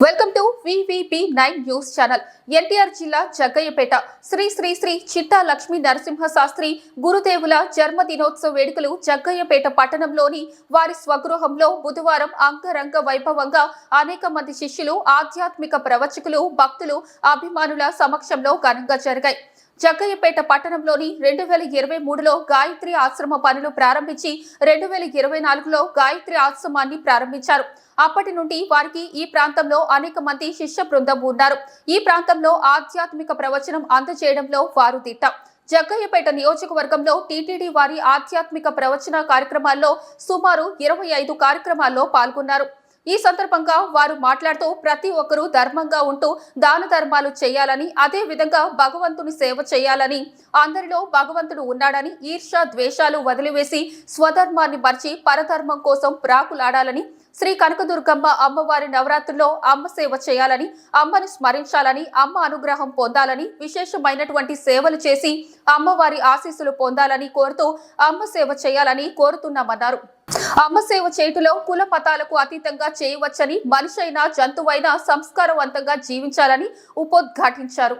Welcome to VVP nine news channel. NTR జిల్లా జగ్గయ్యపేట. శ్రీ శ్రీ శ్రీ చిట్టా లక్ష్మీ నరసింహ శాస్త్రి గురుదేవుల జన్మదినోత్సవ వేడుకలు జగ్గయ్యపేట పట్టణంలోని వారి స్వగృహంలో బుధవారం అంగరంగ వైభవంగా అనేక మంది శిష్యులు ఆధ్యాత్మిక ప్రవచకులు భక్తులు అభిమానుల సమక్షంలో ఘనంగా జరిగాయి. జగ్గయ్యపేట పట్టణంలోని రెండు వేల ఇరవై మూడులో గాయత్రి ఆశ్రమ పనులు ప్రారంభించి రెండు వేల ఇరవై నాలుగులో గాయత్రి ఆశ్రమాన్ని ప్రారంభించారు. అప్పటి నుండి వారికి ఈ ప్రాంతంలో అనేక మంది శిష్య బృందం ఉన్నారు. ఈ ప్రాంతంలో ఆధ్యాత్మిక ప్రవచనం అందజేయడంలో వారు దిట్ట. జగ్గయ్యపేట నియోజకవర్గంలో టీటీడీ వారి ఆధ్యాత్మిక ప్రవచన కార్యక్రమాల్లో సుమారు ఇరవై ఐదు కార్యక్రమాల్లో పాల్గొన్నారు. ఈ సందర్భంగా వారు మాట్లాడుతూ ప్రతి ఒక్కరూ ధర్మంగా ఉంటూ దాన ధర్మాలు చేయాలని అదే విధంగా భగవంతుని సేవ చేయాలని అందరిలో భగవంతుడు ఉన్నాడని ఈర్ష ద్వేషాలు వదిలివేసి స్వధర్మాన్ని మర్చి పరధర్మం కోసం ప్రాకులాడాలని శ్రీ కనకదుర్గమ్మ అమ్మవారి నవరాత్రుల్లో అమ్మ సేవ చేయాలని అమ్మను స్మరించాలని అమ్మ అనుగ్రహం పొందాలని విశేషమైనటువంటి సేవలు చేసి అమ్మవారి ఆశీస్సులు పొందాలని కోరుతూ అమ్మ సేవ చేయాలని కోరుతున్నామన్నారు. అమ్మసేవ చేతిలో కుల పతాలకు అతీతంగా చేయవచ్చని మనిషైనా జంతువైనా సంస్కారవంతంగా జీవించాలని ఉపోద్ఘాటించారు.